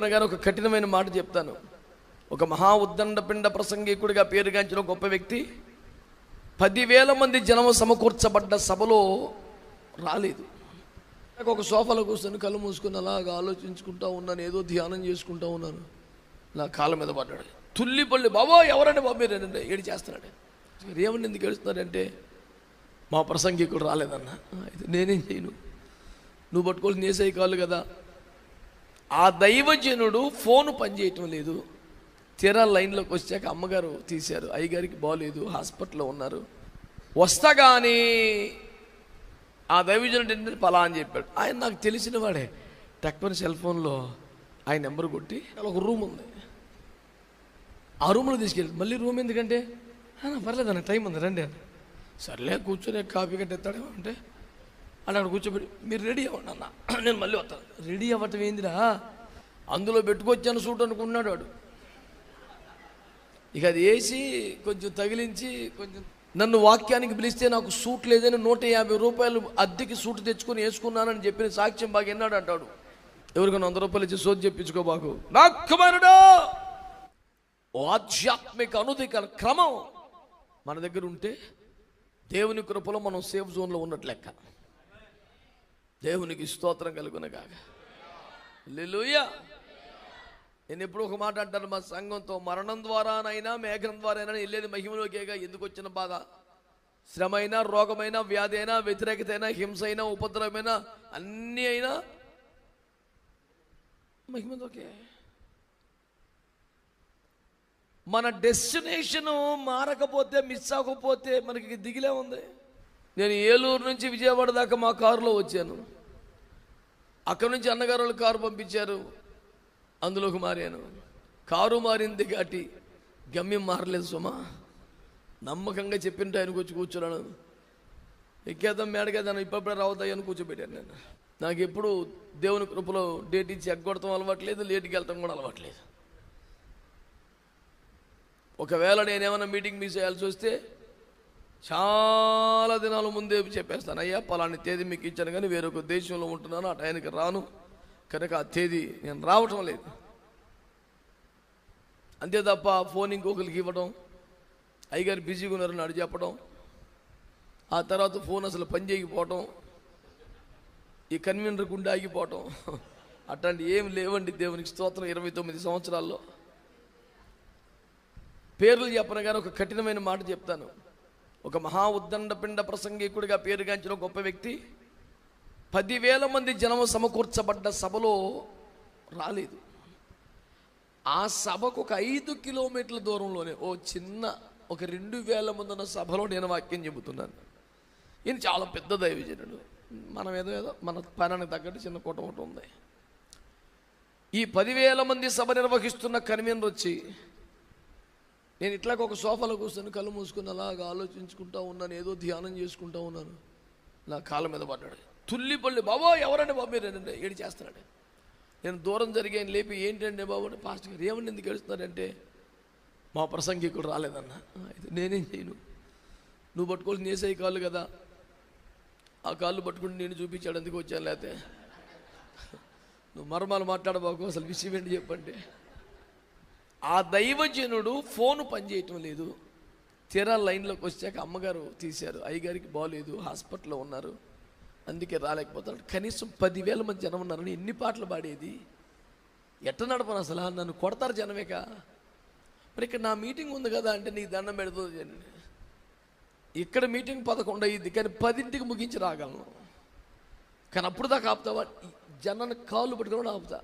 చెప్పిన గారు ఒక కఠినమైన మాట చెప్తాను. ఒక మహా ఉద్దండ పిండ ప్రసంగికుడిగా పేరుగాంచిన గొప్ప వ్యక్తి పదివేల మంది జనం సమకూర్చబడ్డ సభలో రాలేదు. నాకు ఒక సోఫాలో కూర్చొని కళ్ళు మూసుకుని అలాగా ఆలోచించుకుంటా ఉన్నాను ఏదో ధ్యానం చేసుకుంటా ఉన్నాను. నా కాళ్ళ మీద పడ్డాడు. తుల్లిపల్లి బాబో ఎవరండి బాబు మీరేనండి ఏడు చేస్తున్నాడు. ఏమని ఎందుకు ఏడుస్తున్నారంటే మా ప్రసంగికుడు రాలేదన్న. అయితే నేనేం చేయను? నువ్వు పట్టుకోవాల్సిన ఏసై కాళ్ళు కదా. ఆ దైవజనుడు ఫోన్ పనిచేయటం లేదు. తీరా లైన్లోకి వచ్చాక అమ్మగారు తీశారు. అయ్యగారికి బాగోలేదు హాస్పిటల్లో ఉన్నారు. వస్తగానే ఆ దైవజనుడు ఏంటంటే పలా అని చెప్పాడు. ఆయన నాకు తెలిసిన వాడే. టక్మని సెల్ ఫోన్లో ఆయన నెంబర్ కొట్టి ఒక రూమ్ ఉంది. ఆ రూమ్లో తీసుకెళ్ళి మళ్ళీ రూమ్ ఎందుకంటే? "ఆ, పర్లేదు అన్న టైం ఉంది రండి అని సర్లే కూర్చొని కాఫీ గట్ట ఎత్తాడేమో అంటే అని అక్కడ కూర్చోబెట్టి మీరు రెడీ అవ్వండి అన్న. నేను మళ్ళీ వస్తాను రెడీ అవ్వటం ఏందిరా? అందులో పెట్టుకొచ్చాను సూట్ అనుకున్నాడు వాడు. ఇక అది వేసి కొంచెం తగిలించి కొంచెం నన్ను వాక్యానికి పిలిస్తే నాకు సూట్ లేదని నూట యాభై రూపాయలు అద్దెకి సూట్ తెచ్చుకొని వేసుకున్నానని చెప్పిన సాక్ష్యం బాగా ఎన్నాడు అంటాడు. ఎవరికైనా వంద రూపాయలు ఇచ్చి సోది చెప్పించుకో బాకు నా ఆధ్యాత్మిక అనుదిక క్రమం మన దగ్గర ఉంటే దేవుని కృపలో మనం సేఫ్ జోన్లో ఉన్నట్లు లెక్క. దేవునికి స్తోత్రం కలుగునగాక లిలుయ నేను ఎప్పుడు ఒక మాట అంటాను మా సంఘంతో మరణం ద్వారానైనా మేఘం ద్వారానైనా వెళ్ళేది మహిమలోకేగా. ఎందుకు వచ్చిన బాధ? శ్రమ రోగమైనా వ్యాధి అయినా వ్యతిరేకత అయినా హింస అయినా ఉపద్రవమైనా అన్నీ అయినా మహిమలోకే. మన డెస్టినేషన్ మారకపోతే మిస్ అవ్వకపోతే మనకి దిగిలే ఉంది. నేను ఏలూరు నుంచి విజయవాడ దాకా మా కారులో వచ్చాను. అక్కడి నుంచి అన్నగారు వాళ్ళు కారు పంపించారు. అందులోకి మారాను. కారు మారింది కాటి గమ్యం మారలేదు సుమా. నమ్మకంగా చెప్పింటే ఆయనకు వచ్చి కూర్చున్నాను. ఎక్కేద్దాం మేడకేద్దాను ఇప్పుడే రావద్దాయని కూర్చోబెట్టాను నేను. నాకు ఎప్పుడు దేవుని కృపలో డేట్ ఇచ్చి ఎగ్గొడతాం అలవాట్లేదు లేట్కి వెళ్తాం కూడా అలవాట్లేదు. ఒకవేళ నేనేమైనా మీటింగ్ మిస్ చేయాల్సి వస్తే చాలా దినాల ముందే చెప్పేస్తాను. అయ్యా పలాని తేదీ మీకు ఇచ్చాను కానీ వేరొక దేశంలో ఉంటున్నాను ఆ టైంకి రాను. కనుక ఆ తేదీ నేను రావటం లేదు. అంతే తప్ప ఫోన్ ఇంకొకరికి ఇవ్వడం అయ్యగారు బిజీగా ఉన్నారని అడిగి చెప్పడం ఆ తర్వాత ఫోన్ అసలు పని చేయకపోవటం ఈ కన్వీనర్ గుండె ఆగిపోవటం అట్లాంటి ఏం లేవండి దేవునికి స్తోత్రం ఇరవై తొమ్మిది సంవత్సరాల్లో. పేర్లు చెప్పను కానీ ఒక కఠినమైన మాట చెప్తాను. ఒక మహా ఉద్దండపిండ ప్రసంగికుడిగా పేరుగాంచిన గొప్ప వ్యక్తి పదివేల మంది జనం సమకూర్చబడ్డ సభలో రాలేదు. ఆ సభకు ఒక ఐదు కిలోమీటర్ల దూరంలోనే ఓ చిన్న ఒక రెండు వేల మంది ఉన్న సభలో నేను వాక్యం చెబుతున్నాను. ఈయన చాలా పెద్ద దైవజనుడు. మనం ఏదో ఏదో మన పనానికి తగ్గట్టు చిన్న కుటుంబం ఉంది. ఈ పదివేల మంది సభ నిర్వహిస్తున్న కన్వీనర్ వచ్చి నేను ఇట్లాగ ఒక సోఫాలో కూర్చొని కళ్ళు మూసుకుని అలాగా ఆలోచించుకుంటా ఉన్నాను ఏదో ధ్యానం చేసుకుంటా ఉన్నాను. నా కాళ్ళ మీద పడ్డాడు. తుల్లిపల్లి బాబో ఎవరండి బాబు మీరేనండి ఏడు చేస్తున్నాడు. నేను దూరం జరిగే లేపి ఏంటండి బాబు? అంటే పాస్ట్ గారు ఏమని ఎందుకు ఏడుస్తున్నారంటే మా ప్రసంగికుడు రాలేదన్న. అయితే నేనేం చేయను. నువ్వు పట్టుకోవాల్సి ఏసై కాళ్ళు కదా? ఆ కాళ్ళు పట్టుకుని నేను చూపించాడు ఎందుకు వచ్చాను లేకపోతే నువ్వు మర్మాలు మాట్లాడబాకు అసలు విషయం ఏంటి చెప్పండి ఆ దైవజనుడు ఫోన్ పనిచేయటం లేదు. తీరా లైన్లోకి వచ్చాక అమ్మగారు తీశారు. అయ్యగారికి బాగోలేదు హాస్పిటల్లో ఉన్నారు. అందుకే రాలేకపోతాడు కనీసం పదివేల మంది జనం ఉన్నారని ఎన్ని పాటలు పాడేది? ఎట్ట నడపను అసలు? నన్ను కొడతారు జనమేక? మరి ఇక్కడ నా మీటింగ్ ఉంది కదా అంటే నీకు దండం పెడుతుంది ఇక్కడ మీటింగ్ పదకొండు అయ్యింది కానీ పదింటికి ముగించి రాగలను. కానీ అప్పుడు దాకా ఆపుతావా? జనాన్ని కాళ్ళు పట్టుకుని ఆపుతా.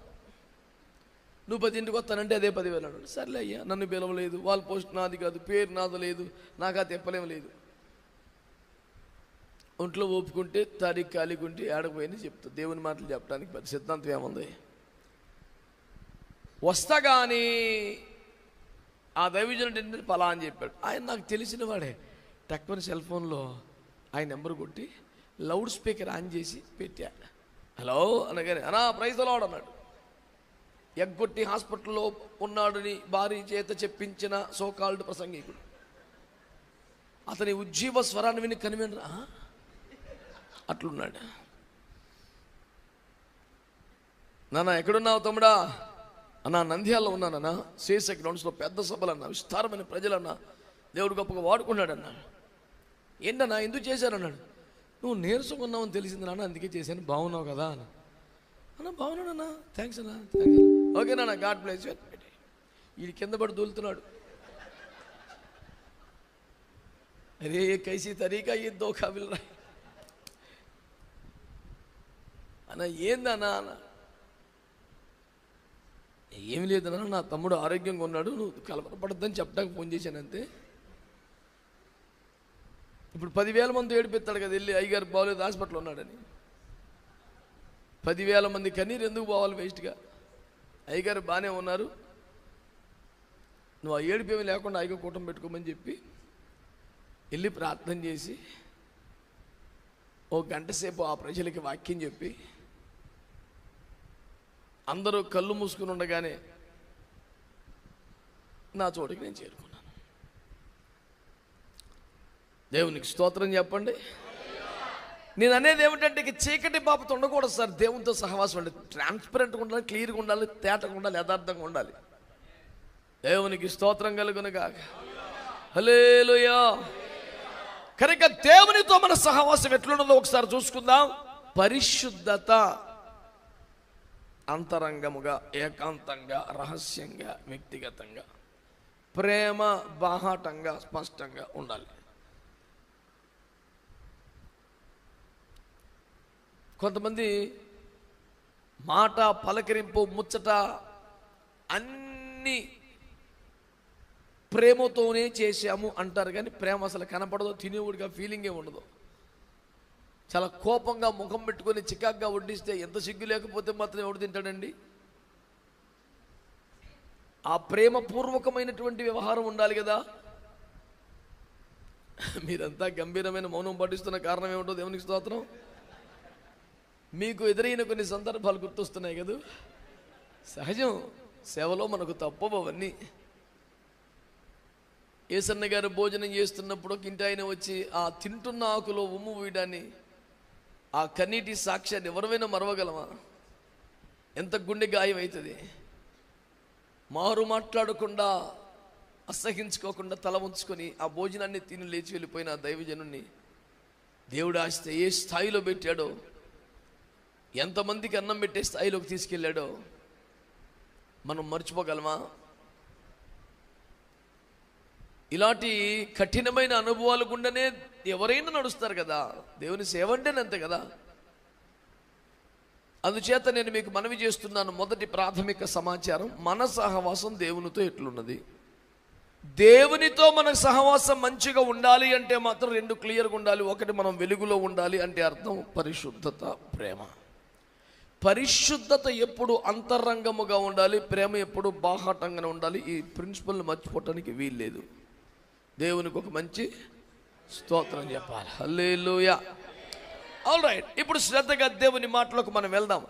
నువ్వు పదింటికి వస్తానంటే అదే పదివేలు అన్నాడు. సర్లే అయ్యా నన్ను పిలవలేదు వాళ్ళ పోస్ట్ నాది కాదు పేరు నాది లేదు నాకు అది చెప్పలేము లేదు. ఒంట్లో ఒప్పుకుంటే తారీఖు ఖాళీగా ఉంటే చెప్తా. దేవుని మాటలు చెప్పడానికి పెద్ద సిద్ధాంతం ఏముంది? వస్తా కానీ ఆ దైవజనుడు ఏంటంటే పలా అని చెప్పాడు. ఆయన నాకు తెలిసిన వాడే. టక్మని సెల్ ఫోన్లో ఆయన నెంబర్ కొట్టి లౌడ్ స్పీకర్ ఆన్ చేసి పెట్టా. హలో అనగానే అనా ప్రైజ్ అలాడ్ అన్నాడు. ఎగ్గొట్టి హాస్పిటల్లో ఉన్నాడని భారీ చేత చెప్పించిన సోకాల్డ్ ప్రసంగికుడు. అతని ఉజ్జీవ స్వరాన్ని విని కనివినరా అట్లున్నాడు? నాన్న ఎక్కడున్నావు తమ్ముడా? అన్నా నంద్యాలలో ఉన్నానన్నా సేస గ్రౌండ్స్లో పెద్ద సభలన్నా విస్తారమైన ప్రజలన్నా. దేవుడు గొప్పగా వాడుకున్నాడన్నా. ఏంటన్నా ఎందుకు చేశారన్నాడు? నువ్వు నేర్చుకున్నావని తెలిసింది నాన్న అందుకే చేశాను. బాగున్నావు కదా అన్న అన్న బాగున్నాడన్నా థ్యాంక్స్ అన్న. థ్యాంక్స్ ఓకే నాన్న గాడ్ ప్లేస్ వీడి కింద పడి దూలుతున్నాడు. అరే కైసీ తరీకా ఈ దోఖా విల్రా. అన్న ఏందన్నా అన్న? ఏమి లేదన్నా నా తమ్ముడు ఆరోగ్యంగా ఉన్నాడు నువ్వు కలవరపడద్దని చెప్పడానికి ఫోన్ చేశాను అంతే. ఇప్పుడు పదివేల మంది ఏడిపిస్తాడు కదా వెళ్ళి అయ్యగారు బాగోలేదు హాస్పిటల్ ఉన్నాడని. పదివేల మంది కన్నీరు ఎందుకు పోవాలి వేస్ట్గా అయ్యగారు బాగానే ఉన్నారు. నువ్వు ఆ ఏడిపేమి లేకుండా అయ్యగారు కూటం పెట్టుకోమని చెప్పి వెళ్ళి ప్రార్థన చేసి ఓ గంట సేపు ఆ ప్రజలకి వాక్యం చెప్పి అందరూ కళ్ళు మూసుకుని ఉండగానే నా చోటికి నేను చేరుకున్నాను. దేవునికి స్తోత్రం చెప్పండి. నేను అనేది ఏమిటంటే చీకటి బాబుతో ఉండకూడదు సార్. దేవునితో సహవాసం ఉండాలి. ట్రాన్స్పరెంట్గా ఉండాలి క్లియర్గా ఉండాలి తేటగా ఉండాలి యథార్థంగా ఉండాలి. దేవునికి స్తోత్రం కలుగునుగా హలేలుయా కనుక దేవునితో మన సహవాసం ఎట్లున్నదో ఒకసారి చూసుకుందాం. పరిశుద్ధత అంతరంగముగా ఏకాంతంగా రహస్యంగా వ్యక్తిగతంగా ప్రేమ బాహాటంగా స్పష్టంగా ఉండాలి. కొంతమంది మాట పలకరింపు ముచ్చట అన్ని ప్రేమతోనే చేశాము అంటారు కానీ ప్రేమ అసలు కనపడదు తినేవుడిగా ఫీలింగే ఉండదు. చాలా కోపంగా ముఖం పెట్టుకొని చికాగ్గా వడ్డిస్తే ఎంత సిగ్గు లేకపోతే మాత్రం ఎవడు తింటాడండి? ఆ ప్రేమపూర్వకమైనటువంటి వ్యవహారం ఉండాలి కదా. మీరంతా గంభీరమైన మౌనం పాటిస్తున్న కారణం ఏమిటో దేవునికి స్తోత్రం. మీకు ఎదురైన కొన్ని సందర్భాలు గుర్తొస్తున్నాయి కదా? సహజం సేవలో మనకు తప్పవన్నీ. ఏసన్న గారు భోజనం చేస్తున్నప్పుడు ఇంటి ఆయన వచ్చి ఆ తింటున్న ఆకులో ఉమ్ము వేయడాన్ని ఆ కన్నీటి సాక్ష్యాన్ని ఎవరివైనా మరవగలమా? ఎంత గుండె గాయం అవుతుంది? మారు మాట్లాడకుండా అసహించుకోకుండా తల ఉంచుకొని ఆ భోజనాన్ని తిని లేచి వెళ్ళిపోయిన ఆ దైవజనుణ్ణి దేవుడు ఆస్తే ఏ స్థాయిలో పెట్టాడో ఎంతమందికి అన్నం పెట్టే స్థాయిలోకి తీసుకెళ్ళాడో మనం మర్చిపోగలమా? ఇలాంటి కఠినమైన అనుభవాలు గుండానే ఎవరైనా నడుస్తారు కదా? దేవుని సేవ అంటేనే అంతే కదా? అందుచేత నేను మీకు మనవి చేస్తున్నాను మొదటి ప్రాథమిక సమాచారం మన సహవాసం దేవునితో ఎట్లున్నది? దేవునితో మన సహవాసం మంచిగా ఉండాలి అంటే మాత్రం రెండు క్లియర్గా ఉండాలి ఒకటి మనం వెలుగులో ఉండాలి అంటే అర్థం పరిశుద్ధత ప్రేమ. పరిశుద్ధత ఎప్పుడు అంతరంగముగా ఉండాలి ప్రేమ ఎప్పుడు బాహాటంగానే ఉండాలి ఈ ప్రిన్సిపల్ని మర్చిపోవటానికి వీల్లేదు. దేవునికి ఒక మంచి స్తోత్రం చెప్పాలి. హల్లేలూయా. ఆల్ రైట్ ఇప్పుడు శ్రద్ధగా దేవుని మాటలకు మనం వెళ్దాం.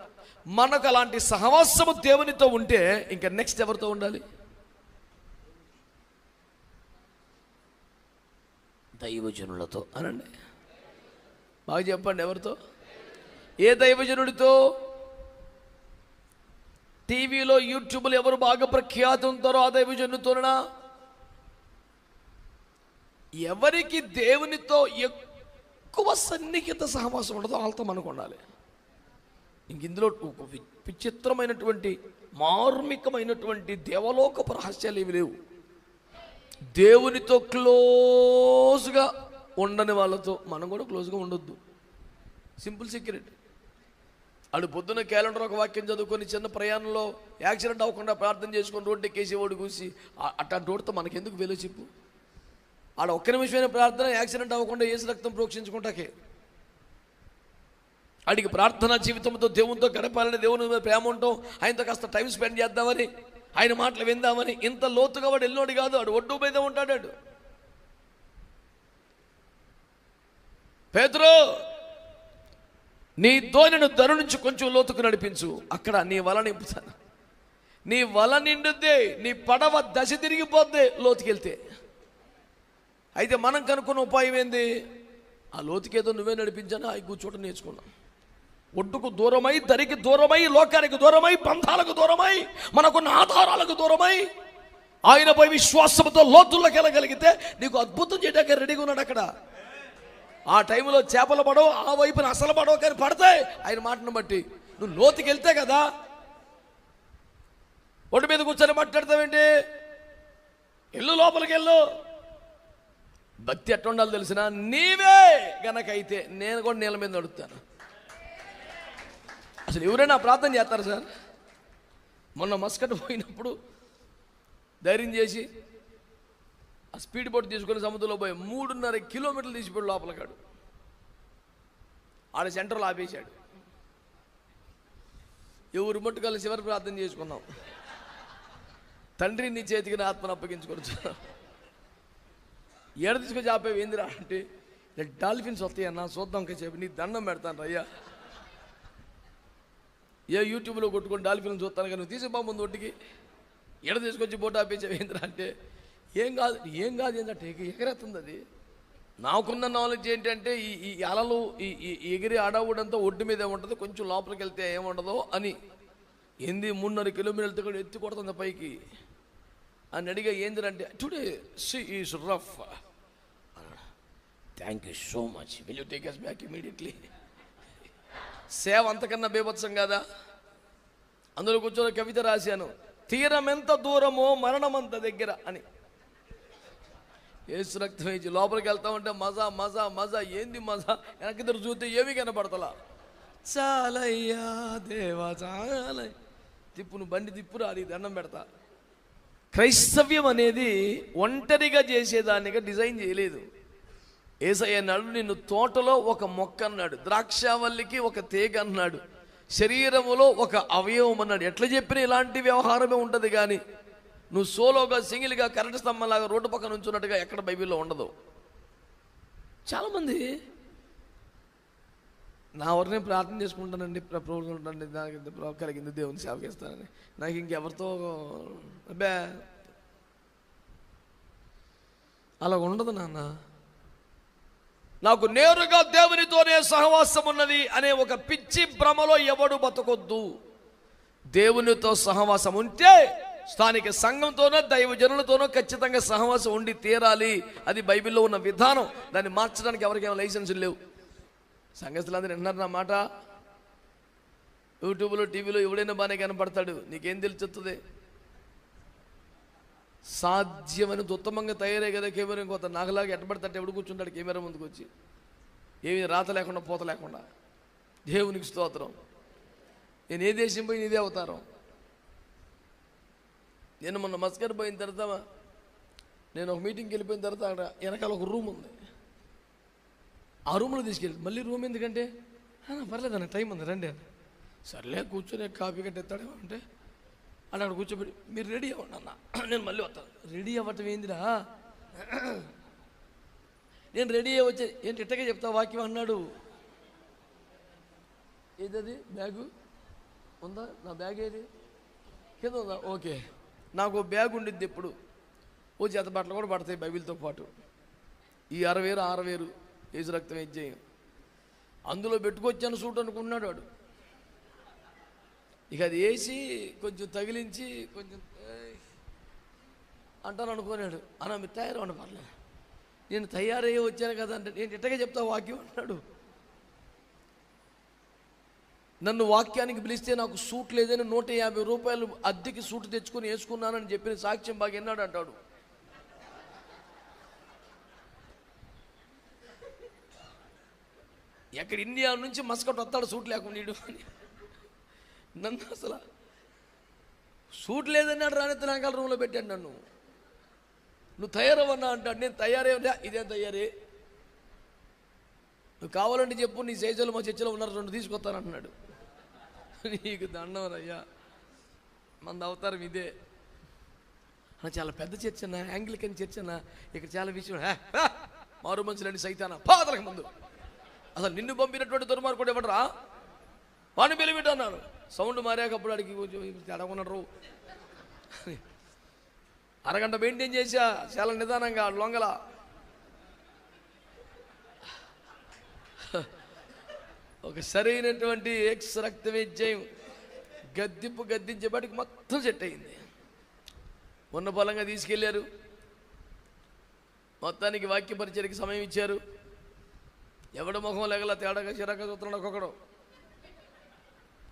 మనకు అలాంటి సహవాసము దేవునితో ఉంటే ఇంకా నెక్స్ట్ ఎవరితో ఉండాలి? దైవజనులతో అనండి. బాగా చెప్పండి ఎవరితో? ఏ దైవజనుడితో? టీవీలో యూట్యూబ్లో ఎవరు బాగా ప్రఖ్యాతి ఉంటారో ఆ దైవజనుడితోనా ఎవరికి దేవునితో ఎక్కువ సన్నిహిత సహవాసం ఉండదో వాళ్ళతో మనకు ఉండాలి. ఇంక ఇందులో వి- విచిత్రమైనటువంటి మార్మికమైనటువంటి దేవలోక రహస్యాలు ఏవి లేవు. దేవునితో క్లోజ్గా ఉండని వాళ్ళతో మనం కూడా క్లోజ్గా ఉండొద్దు. Simple secret. అడు పొద్దున్న క్యాలెండర్ ఒక వాక్యం చదువుకొని చిన్న ప్రయాణంలో యాక్సిడెంట్ అవ్వకుండా ప్రార్థన చేసుకొని రోడ్డు ఎక్కేసేవాడు కూసి అట్లాంటి రోడ్డుతో మనకెందుకు వెలు చెప్పు ఆడ ఒక్క నిమిషమైన ప్రార్థన యాక్సిడెంట్ అవ్వకుండా ఏసు రక్తం ప్రోక్షించుకుంటాకే. ఆడికి ప్రార్థన జీవితంతో దేవునితో గడపాలని దేవుని మీద ప్రేమ ఉంటాం ఆయనతో కాస్త టైం స్పెండ్ చేద్దామని ఆయన మాటలు విందామని ఇంత లోతుగా వాడు వెళ్ళినోడు కాదు వాడు ఒడ్డు మీద ఉంటాడు వాడు. నీ ధోనిను ధర నుంచి కొంచెం లోతుకు నడిపించు. అక్కడ నీ వల నింపుతాను. నీ వల నిండుద్దే నీ పడవ దశ తిరిగిపోద్దే లోతుకెళ్తే. అయితే మనం కనుక్కున్న ఉపాయం ఏంది? ఆ లోతుకేదో నువ్వే నడిపించాను ఆ కూర్చోటం నేర్చుకున్నాం. ఒడ్డుకు దూరమై దరికి దూరమై లోకానికి దూరమై బంధాలకు దూరమై మనకున్న ఆధారాలకు దూరమై ఆయనపై విశ్వాసంతో లోతుల్లోకి వెళ్ళగలిగితే నీకు అద్భుతం చేయడానికి రెడీగా ఉన్నాడు అక్కడ. ఆ టైంలో చేపలు పడవు ఆ వైపున అసలు పడవు కానీ పడతాయి. ఆయన మాటను బట్టి. నువ్వు లోతుకి వెళ్తే కదా. ఒడ్డు మీద కూర్చొని మాట్లాడతావేంటి? ఇల్లు లోపలికి వెళ్ళు. భక్తి ఎట్లా ఉండాలో తెలిసిన నీవే గనకైతే నేను కూడా నీళ్ళ మీద నడుపుతాను. అసలు ఎవరైనా ప్రార్థన చేస్తారు సార్? మొన్న మస్కట్ పోయినప్పుడు ధైర్యం చేసి స్పీడ్ బోట్ తీసుకొని సముద్రంలో పోయి మూడున్నర కిలోమీటర్లు తీసిపోయి లోపలికాడు. ఆడ సెంటర్లో ఆపేశాడు ఎవరు మట్టు కలిసి చివరి ప్రార్థన చేసుకున్నాం. తండ్రి నీ చేతికి నా ఆత్మను అప్పగించుకోవచ్చు ఎడ తీసుకొచ్చి ఆపేవి? ఏందిరా అంటే "ఇలా డాల్ఫిన్స్ వస్తాయన్నా అన్న చూద్దాం చెప్పి నీ దండం పెడతాను అయ్యా ఏ యూట్యూబ్లో కొట్టుకొని డాల్ఫిన్ చూస్తాను కానీ నువ్వు తీసి ముందు ఒట్టికి. ఎడ తీసుకొచ్చి బోట్ ఆపేసావు? ఏంద్రా అంటే ఏం కాదు ఏం కాదు ఏంటంటే ఎగ ఎగరేస్తుంది అది నాకున్న నాలెడ్జ్ ఏంటంటే ఈ ఈ అలలు ఈ ఈ ఎగిరి అడవుడంతా ఒడ్డు మీద ఉంటుంది కొంచెం లోపలికి వెళ్తే ఏముండదో అని. ఎనిమిది మూడున్నర కిలోమీటర్లతో కూడా ఎత్తి కొడుతుంది పైకి? అని అడిగా ఏందిరంటే today C is rough thank you so much will you take us back immediately సేవ అంతకన్నా బీభత్సం కాదా? అందులో కూర్చొని కవిత రాశాను. తీరం ఎంత దూరమో మరణం అంత దగ్గర అని. ఏసు రక్తం వేయించి లోపలికి వెళ్తా ఉంటే మజా మజా మజా. ఏంది మజా? వెనకిద్దరు చూస్తే ఏమి కనపడతలా? చాలయ్యా దేవా చాలయ్య. తిప్పును బండి తిప్పురా అది దండం పెడతా. క్రైస్తవ్యం అనేది ఒంటరిగా చేసేదానిగా డిజైన్ చేయలేదు. ఏసయ్య అన్నాడు నిన్ను తోటలో ఒక మొక్క అన్నాడు ద్రాక్షావల్లికి ఒక తీగ అన్నాడు శరీరములో ఒక అవయవం అన్నాడు. ఎట్లా చెప్పినా ఇలాంటి వ్యవహారమే ఉంటుంది కానీ నువ్వు సోలోగా సింగిల్గా కరెంటు స్తంభంలాగా రోడ్డు పక్కన ఉంచున్నట్టుగా ఎక్కడ బైబిల్లో ఉండదు. చాలామంది నా వరనే ప్రార్థన చేసుకుంటానండి ప్ర- ప్రభువులు ఉంటానండి నాకు ఇంత కలిగింది దేవుని సేవ చేస్తానని నాకు ఇంకెవరితో అబ్బే! అలా ఉండదు నాన్న. నాకు నేరుగా దేవునితోనే సహవాసం ఉన్నది అనే ఒక పిచ్చి భ్రమలో ఎవడు బతకొద్దు. దేవునితో సహవాసం ఉంటే స్థానిక సంఘంతోనో దైవజనులతోనో ఖచ్చితంగా సహవాసం ఉండి తీరాలి. అది బైబిల్లో ఉన్న విధానం. దాన్ని మార్చడానికి ఎవరికైనా లైసెన్సులు లేవు. సంఘస్థులందరూ విన్నారు నా మాట? యూట్యూబ్లో టీవీలో ఎవడైనా బాగానే కనపడతాడు. నీకేం తెలుస్తుంది సాధ్యమని ఉత్తమంగా తయారే కదా కెమెరా ఇంకొత నాగలాగా ఎట్టబడతాడు. ఎవడు కూర్చుంటాడు కెమెరా ముందుకు వచ్చి. ఏమి రాత లేకుండా పోత లేకుండా. దేవునికి స్తోత్రం. నేను ఏ దేశం పోయి నీదే అవతారం? నేను మొన్న మస్కర్ పోయిన తర్వాత నేను ఒక మీటింగ్కి వెళ్ళిపోయిన తర్వాత అక్కడ వెనకాల ఒక రూమ్ ఉంది. ఆ రూమ్లో తీసుకెళ్ళి మళ్ళీ రూమ్ ఎందుకంటే? పర్లేదు అన్న టైం ఉంది రండి అని సర్లే కూర్చొని కాఫీ గట్ట ఎత్తాడేమో అంటే అని అక్కడ కూర్చోబెట్టి మీరు రెడీ అవ్వండి అన్న. నేను మళ్ళీ వస్తాను. రెడీ అవ్వటం ఏందిరా? నేను రెడీ అయ్యి వచ్చే ఏంటి ఇట్టగా చెప్తా వాక్యం అన్నాడు. ఏదది? బ్యాగు? ఉందా? నా బ్యాగ్ ఏది? కింద ఉందా? ఓకే. నాకు బ్యాగ్ ఉండిద్ది ఎప్పుడు. ఓ చేత బట్టలు కూడా పడతాయి బైబిల్తో పాటు. ఈ అరవేరు ఆరవేరు ఏసు రక్తం ఇచ్చేయం అందులో పెట్టుకొచ్చాను సూట్ అనుకున్నాడు వాడు. ఇక అది వేసి కొంచెం తగిలించి కొంచెం ఏయ్ అంటాను అనుకున్నాడు. అన్న మీరు తయారవ్వండి పర్లేదు. నేను తయారయ్యి వచ్చాను కదా అంటే నేను ఇట్టగా చెప్తా వాక్యం అన్నాడు నన్ను వాక్యానికి పిలిస్తే నాకు సూట్ లేదని నూట యాభై రూపాయలు అద్దెకి సూట్ తెచ్చుకొని వేసుకున్నానని చెప్పిన సాక్ష్యం బాగా ఎన్నాడు అంటాడు? ఎక్కడ ఇండియా నుంచి మస్కట్ వస్తాడు సూట్ లేకుండా అని. నన్ను అసలు సూట్ లేదన్నాడు రాని నాకాల రూమ్లో పెట్టాడు నన్ను. నువ్వు తయారవన్నా అంటాడు. నేను తయారే ఇదే తయారే? నువ్వు కావాలంటే చెప్పు నీ సైజులో మా చర్చలో ఉన్నారు రెండు తీసుకొస్తాను అన్నాడు నీకు దండం రయ్యా మంది అవతారం ఇదే. చాలా పెద్ద చర్చ్ అన్న యాంగ్లికన్ చర్చ్ అన్న. ఇక్కడ చాలా విషయం. మారు మనుషులండి సైతాన. పాదలకు ముందు. అసలు నిన్ను పంపినటువంటి దుర్మార్గుడు ఎవడరా? వాడిని పిలిపిట్టు అన్నాను సౌండ్ మారాకప్పుడు అడిగి అడగనరు అరగంట మెయింటైన్ చేసా. చాలా నిదానంగా లొంగల. ఒక సరైనటువంటి ఎక్స్ రక్త విజయం గద్దింపు గద్దించేపాటికి మొత్తం సెట్ అయింది. ఉన్న పొలంగా తీసుకెళ్ళారు మొత్తానికి వాక్య పరిచయకి సమయం ఇచ్చారు. ఎవడ ముఖం లేగల తేడాగా చిరాక చూస్తున్నాడు ఒక్కొక్కడు.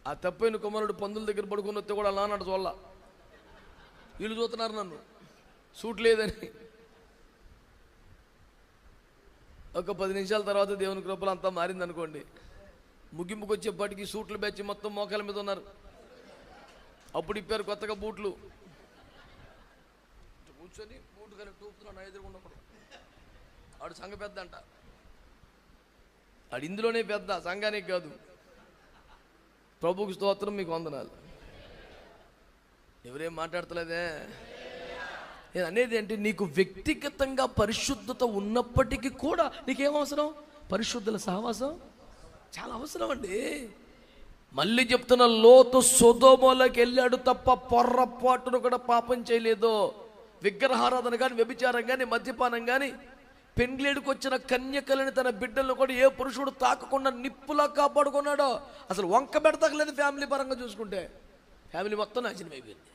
ఆ తప్పైన కుమారుడు పందుల దగ్గర పడుకుని వస్తే కూడా అలా అన్నాడు చూడాల. వీళ్ళు చూస్తున్నారు నన్ను. సూట్ లేదని. ఒక పది నిమిషాల తర్వాత దేవుని కృపలు అంతా మారింది అనుకోండి ముగింపుకు వచ్చేపాటికి సూట్లు బ్యాచ్ మొత్తం మోకాల మీద ఉన్నారు. అప్పుడు ఇప్పారు కొత్తగా బూట్లు. కూర్చొని బూట్లు కానీ టూపుతున్నాడు నా ఎదురుకుండా ఆడు సంఘ పెద్ద అంట. ఆడు ఇందులోనే పెద్ద సంఘానికి కాదు. ప్రభుకి స్తోత్రం మీకు వందనాలు. ఎవరేం మాట్లాడతలేదే? నేను అనేది ఏంటి? నీకు వ్యక్తిగతంగా పరిశుద్ధత ఉన్నప్పటికీ కూడా నీకేం అవసరం? పరిశుద్ధుల సహవాసం? చాలా అవసరం అండి. మళ్ళీ చెప్తున్న లోతు సుధోమోలోకి వెళ్ళాడు తప్ప పొర్రపాటును కూడా పాపం చేయలేదు. విగ్రహారాధన కానీ వ్యభిచారం కానీ మద్యపానం కానీ పెండ్లేడికి వచ్చిన కన్యకలని తన బిడ్డలను కూడా ఏ పురుషుడు తాకకుండా నిప్పులా కాపాడుకున్నాడో అసలు వంక పెడతకలేదు ఫ్యామిలీ పరంగా చూసుకుంటే. ఫ్యామిలీ మొత్తం నాశనం అయిపోయింది.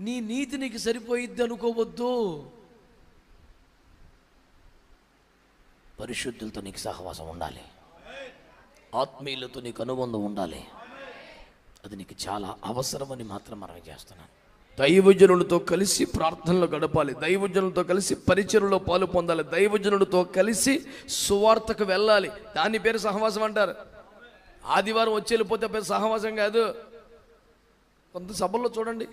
నీ నీతి నీకు సరిపోయిద్ది అనుకోవద్దు. పరిశుద్ధులతో నీకు సహవాసం ఉండాలి. ఆత్మీయులతో నీకు అనుబంధం ఉండాలి. అది నీకు చాలా అవసరమని మాత్రం మనం చేస్తున్నాను. దైవజనులతో కలిసి ప్రార్థనలో గడపాలి. దైవజనులతో కలిసి పరిచయలో పాలు పొందాలి. దైవజనులతో కలిసి సువార్తకు వెళ్ళాలి. దాని పేరు సహవాసం అంటారు. ఆదివారం వచ్చి వెళ్ళిపోతే పేరు సహవాసం కాదు. కొంత సభల్లో చూడండి.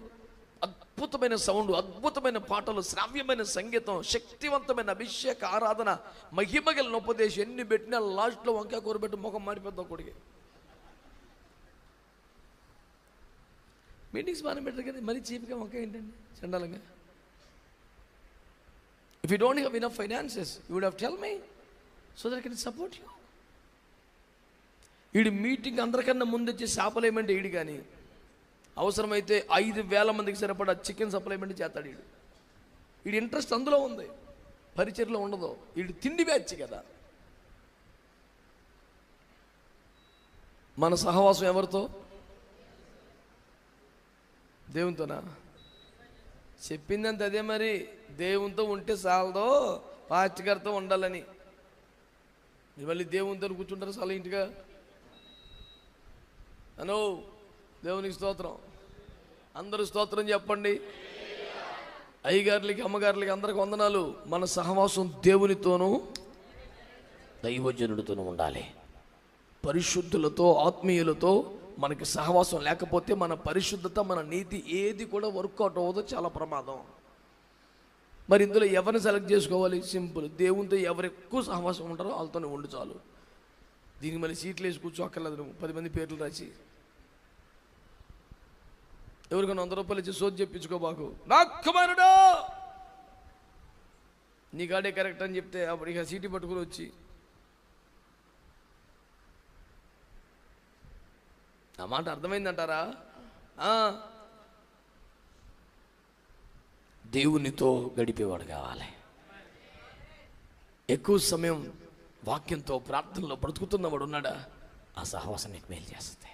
అద్భుతమైన సౌండ్ అద్భుతమైన పాటలు శ్రావ్యమైన సంగీతం శక్తివంతమైన అభిషేక ఆరాధన మహిమగలిన ఉపదేశం ఎన్ని పెట్టినా లాస్ట్లో వంకాయ కూర పెట్టి ముఖం మారిపోద్దాం కొడికి. మీటింగ్స్ బాగానే పెట్టారు కదా మరీ చీప్గా వంకాయ ఏంటండి? చండాలంగా. If you don't have enough finances you would have tell me so that can support you వీడి మీటింగ్ అందరికన్నా ముందు వచ్చి సప్లైమెంట్ వీడు కానీ అవసరమైతే ఐదు వేల మందికి సరిపడా చికెన్ సప్లైమెంట్ చేస్తాడు వీడు వీడి ఇంట్రెస్ట్ అందులో ఉంది. పరిచయలో ఉండదు. వీడు తిండి బ్యాచ్ కదా. మన సహవాసం ఎవరితో? దేవునితోనా? చెప్పిందంత అదే మరి. దేవునితో ఉంటే చాలదో. పాస్ట్ ఉండాలని. మళ్ళీ దేవునితో కూర్చుంటారు చాలా ఇంటిగా? అనో దేవునికి స్తోత్రం. అందరూ స్తోత్రం చెప్పండి. అయ్యగారులకి అమ్మగారులకి అందరికి వందనాలు. మన సహవాసం దేవునితోనూ దైవజనుడితోనూ ఉండాలి. పరిశుద్ధులతో ఆత్మీయులతో మనకి సహవాసం లేకపోతే మన పరిశుద్ధత మన నీతి ఏది కూడా వర్కౌట్ అవ్వదో. చాలా ప్రమాదం. మరి ఇందులో ఎవరిని సెలెక్ట్ చేసుకోవాలి? సింపుల్. దేవునితో ఎవరు ఎక్కువ సహవాసం ఉంటారో వాళ్ళతోనే ఉండి చాలు. దీనికి మళ్ళీ సీట్లు వేసి కూర్చోక్కర్లేదు నువ్వు. పది మంది పేర్లు రాసి. ఎవరికైనా వంద రూపాయలు ఇచ్చి సోది చెప్పించుకోబాకు నా కుమారుడు! నీ గాడే కరెక్ట్ అని చెప్తే అప్పుడు ఇక సీటీ పట్టుకుని వచ్చి. నా మాట అర్థమైందంటారా? ఆ, దేవునితో గడిపేవాడు కావాలి. ఎక్కువ సమయం వాక్యంతో ప్రార్థనలో బ్రతుకుతున్నవాడు ఉన్నాడా? ఆ సహవాసం నీకు మేలు చేస్తుంది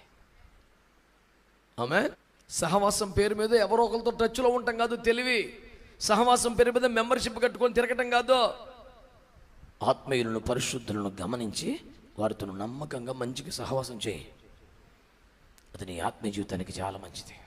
ఆమె సహవాసం పేరు మీద ఎవరో ఒకరితో టచ్లో ఉండటం కాదు తెలివి. సహవాసం పేరు మీద మెంబర్షిప్ కట్టుకొని తిరగటం కాదు. ఆత్మీయులను పరిశుద్ధులను గమనించి వారితో నమ్మకంగా మంచిగా సహవాసం చేయి. అది నీ ఆత్మీయ జీవితానికి చాలా మంచిది.